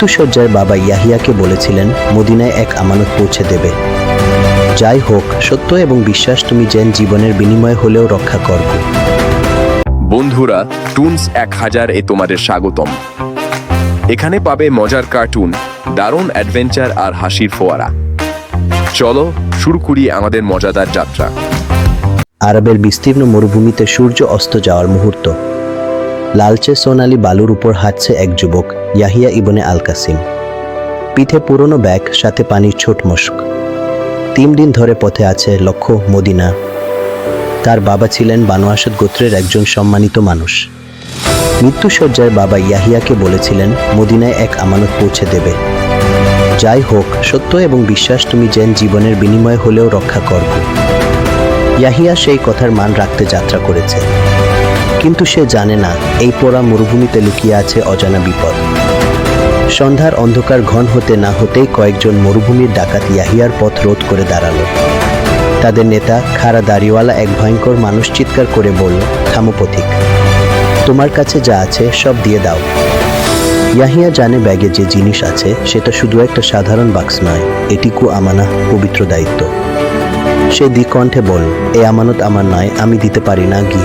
মৃত্যুসজ্জায় বাবা ইয়াহিয়াকে বলেছিলেন মদিনায় এক আমানত পৌঁছে দেবে। যাই হোক সত্য এবং বিশ্বাস তুমি যেন জীবনের বিনিময় হলেও রক্ষা করবে। বন্ধুরা টুনস এক হাজার এ তোমাদের স্বাগতম। এখানে পাবে মজার কার্টুন দারুণ অ্যাডভেঞ্চার আর হাসির ফোয়ারা। চলো শুরু করি আমাদের মজাদার যাত্রা। আরবের বিস্তীর্ণ মরুভূমিতে সূর্য অস্ত যাওয়ার মুহূর্ত। লালচে সোনালি বালুর উপর হাঁটছে এক যুবক, ইয়াহিয়া ইবনে আল কাসিম পিঠে পুরনো ব্যাগ, সাথে পানির ছোট মশক তিন দিন ধরে পথে আছে লক্ষ্য মদিনা। তার বাবা ছিলেন বানু আসাদ গোত্রের একজন সম্মানিত মানুষ। মৃত্যুসজ্জায় বাবা ইয়াহিয়াকে বলেছিলেন, মদিনায় এক আমানত পৌঁছে দেবে। যাই হোক, সত্য এবং বিশ্বাস তুমি যেন জীবনের বিনিময় হলেও রক্ষা করবে। ইয়াহিয়া সেই কথার মান রাখতে যাত্রা করেছে। কিন্তু সে জানে না, এই পোড়া মরুভূমিতে লুকিয়ে আছে অজানা বিপদ। সন্ধ্যার অন্ধকার ঘন হতে না হতেই কয়েকজন মরুভূমির ডাকাত ইয়াহিয়ার পথ রোধ করে দাঁড়াল। তাদের নেতা, খাড়া দাড়িওয়ালা এক ভয়ঙ্কর মানুষ চিৎকার করে বলল, থামো পথিক। তোমার কাছে যা আছে সব দিয়ে দাও। ইয়াহিয়া জানে ব্যাগে যে জিনিস আছে, সেটা শুধু একটা সাধারণ বাক্স নয়, এটিকু আমানা, পবিত্র দায়িত্ব। সে দ্বিকণ্ঠে বল এ আমানত আমার নয়, আমি দিতে পারি না, গি।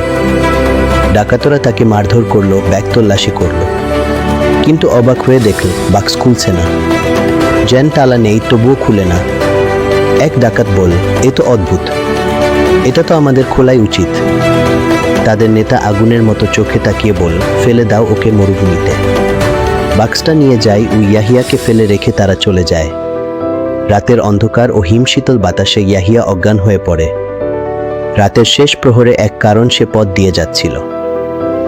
ডাকাতরা তাকে মারধর করল ব্যাগ করল। কিন্তু অবাক হয়ে দেখল, বাক্স খুলছে না। জ্যান তালা নেই, তবুও খুলে না। এক ডাকাত বল, এ তো অদ্ভুত। এটা তো আমাদের খোলাই উচিত। তাদের নেতা আগুনের মতো চোখে তাকিয়ে বল, ফেলে দাও ওকে মরুভূমিতে। বাক্সটা নিয়ে যায় ও ইয়াহিয়াকে ফেলে রেখে তারা চলে যায়। রাতের অন্ধকার ও হিমশীতল বাতাসে ইয়াহিয়া অজ্ঞান হয়ে পড়ে। রাতের শেষ প্রহরে এক কারণ সে পথ দিয়ে যাচ্ছিল।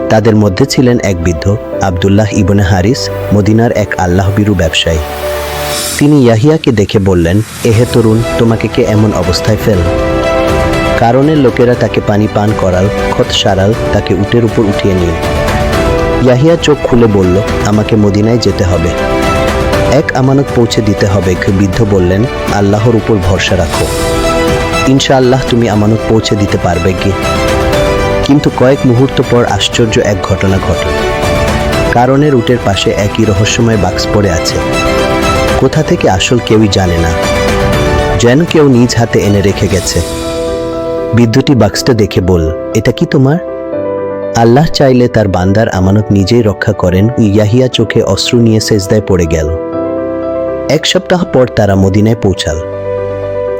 তাদের মধ্যে ছিলেন এক বৃদ্ধ, আবদুল্লাহ ইবনে হারিস, মদিনার এক আল্লাহবিরু ব্যবসায়ী। তিনি ইয়াহিয়াকে দেখে বললেন, এহে তরুণ, তোমাকে কে এমন অবস্থায় ফেল? কারণের লোকেরা তাকে পানি পান করাল, খত সারাল, তাকে উটের উপর উঠিয়ে নিল ইয়াহিয়া চোখ খুলে বলল, আমাকে মদিনায় যেতে হবে। এক আমানত পৌঁছে দিতে হবে। বৃদ্ধ বললেন, আল্লাহর উপর ভরসা রাখো। ইনশাআল্লাহ তুমি আমানত পৌঁছে দিতে পারবে কি? কিন্তু কয়েক মুহূর্ত পর আশ্চর্য এক ঘটনা ঘটল। কারণের রুটের পাশে একই রহস্যময় বাক্স পড়ে আছে। কোথা থেকে আসল কেউই জানে না। যেন কেউ নিজ হাতে এনে রেখে গেছে। বিদ্যুটি বাক্সটা দেখে বল, এটা কি তোমার? আল্লাহ চাইলে তার বান্দার আমানত নিজেই রক্ষা করেন, ইয়াহিয়া চোখে অশ্রু নিয়ে সেজদায় পড়ে গেল। এক সপ্তাহ পর তারা মদিনায় পৌঁছাল।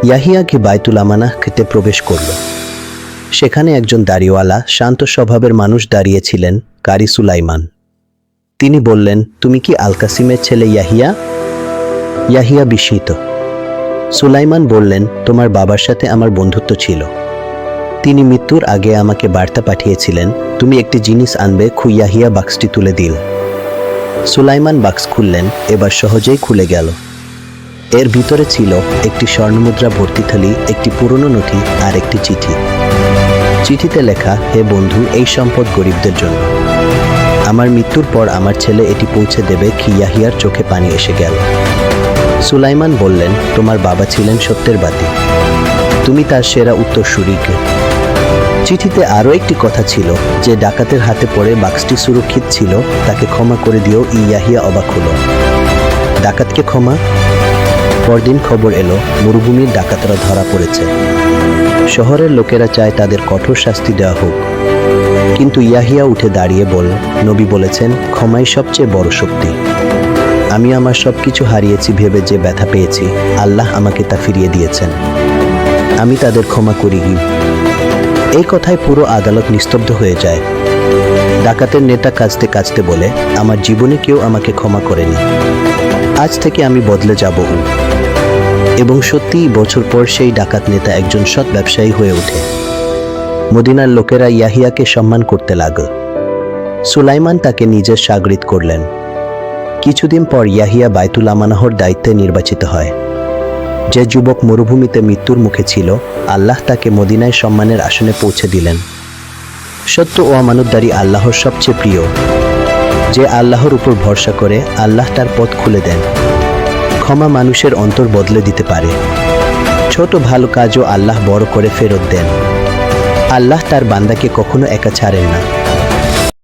ইয়াহিয়াকে বাইতুল আমানাহ খেতে প্রবেশ করল। সেখানে একজন দাড়িওয়ালা শান্ত স্বভাবের মানুষ দাঁড়িয়েছিলেন, কারি সুলাইমান। তিনি বললেন, তুমি কি আলকাসিমের ছেলে ইয়াহিয়া? ইয়াহিয়া বিস্মিত। সুলাইমান বললেন, তোমার বাবার সাথে আমার বন্ধুত্ব ছিল। তিনি মৃত্যুর আগে আমাকে বার্তা পাঠিয়েছিলেন, তুমি একটি জিনিস আনবে খুইয়াহিয়া বাক্সটি তুলে দিল সুলাইমান বাক্স খুললেন, এবার সহজেই খুলে গেল। এর ভিতরে ছিল একটি স্বর্ণমুদ্রা ভর্তি থালি একটি পুরনো নথি, আর একটি চিঠি। চিঠিতে লেখা, হে বন্ধু, এই সম্পদ গরিবদের জন্য। আমার মৃত্যুর পর আমার ছেলে এটি পৌঁছে দেবে খিয়াহিয়ার চোখে পানি এসে গেল। সুলাইমান বললেন, তোমার বাবা ছিলেন সত্যের বাতি। তুমি তার সেরা উত্তরসূরি চিঠিতে আরও একটি কথা ছিল, যে ডাকাতের হাতে পড়ে বাক্সটি সুরক্ষিত ছিল, তাকে ক্ষমা করে দিও ইয়াহিয়া অবাক হল। ডাকাতকে ক্ষমা? পরদিন খবর এলো, মরুভূমির ডাকাতরা ধরা পড়েছে। শহরের লোকেরা চায় তাদের কঠোর শাস্তি দেওয়া হোক। কিন্তু ইয়াহিয়া উঠে দাঁড়িয়ে বল নবী বলেছেন, ক্ষমাই সবচেয়ে বড় শক্তি। আমি আমার সব কিছু হারিয়েছি ভেবে যে ব্যথা পেয়েছি, আল্লাহ আমাকে তা ফিরিয়ে দিয়েছেন। আমি তাদের ক্ষমা করি এই কথায় পুরো আদালত নিস্তব্ধ হয়ে যায়। ডাকাতের নেতা কাজতে কাজতে বলে, আমার জীবনে কেউ আমাকে ক্ষমা করেনি। আজ থেকে আমি বদলে যাব এবং সত্যিই বছর পর সেই ডাকাত নেতা একজন সৎ ব্যবসায়ী হয়ে ওঠে। মদিনার লোকেরা ইয়াহিয়াকে সম্মান করতে লাগল। সুলাইমান তাকে নিজের সাগরিত করলেন। কিছুদিন পর ইয়াহিয়া বাইতুল আমানাহর দায়িত্বে নির্বাচিত হয়। যে যুবক মরুভূমিতে মৃত্যুর মুখে ছিল, আল্লাহ তাকে মদিনায় সম্মানের আসনে পৌঁছে দিলেন। সত্য ও আমানতদারি আল্লাহর সবচেয়ে প্রিয়। যে আল্লাহর উপর ভরসা করে আল্লাহ তার পথ খুলে দেন। ক্ষমা মানুষের অন্তর বদলে দিতে পারে। ছোট ভালো কাজও আল্লাহ বড় করে ফেরত দেন। আল্লাহ তার বান্দাকে কখনো একা ছাড়েন না।